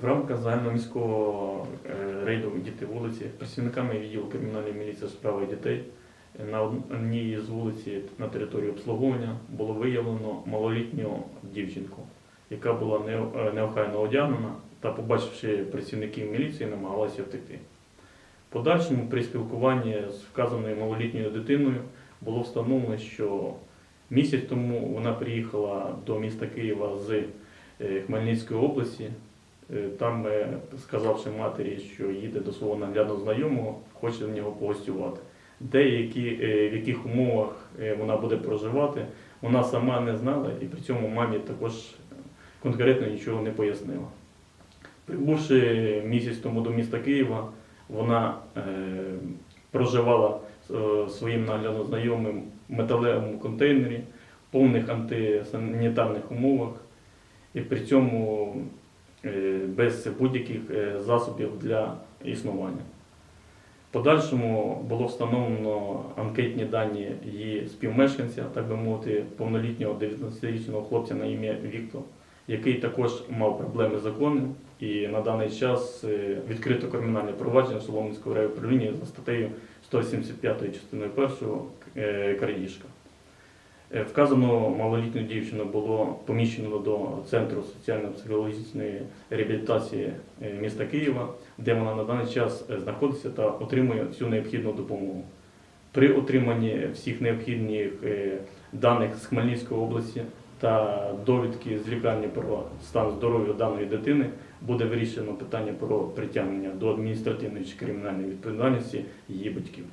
В рамках загальноміського е, рейду «Діти вулиці працівниками відділу кримінальної міліції справи дітей на одній з вулиці на території обслуговування було виявлено малолітню дівчинку, яка була е, неохайно одягнена та, побачивши працівників міліції, намагалася втекти. Подальшому при спілкуванні з вказаною малолітньою дитиною було встановлено, що місяць тому вона приїхала до міста Києва з е, Хмельницької області. Е, Там, сказавши матері, що їде до свого наглядного знайомого, хоче в нього погостювати. Де які, е, в яких умовах е, вона буде проживати, вона сама не знала і при цьому мамі також конкретно нічого не пояснила. Прибувши місяць тому до міста Києва, вона проживала своїм наглядно знайомим в металевому контейнері, в повних антисанітарних умовах і при цьому без будь-яких е, засобів для існування. Подальшому було встановлено анкетні дані її співмешканця, так би мовити, повнолітнього 19-річного хлопця на ім'я Віктор, який також мав проблеми з законом і на даний час е, відкрито кримінальне провадження в райуправлінні за статтею 175 частиною 1 е, крадіжка. Е, Вказану малолітню дівчину було поміщено до Центру соціально-психологічної реабілітації е, міста Києва, де вона на даний час е, знаходиться та отримує всю необхідну допомогу. При отриманні всіх необхідних даних з Хмельницької області та довідки з лікарні про стан здоров'я даної дитини буде вирішено питання про притягнення до адміністративної чи кримінальної відповідальності її батьків.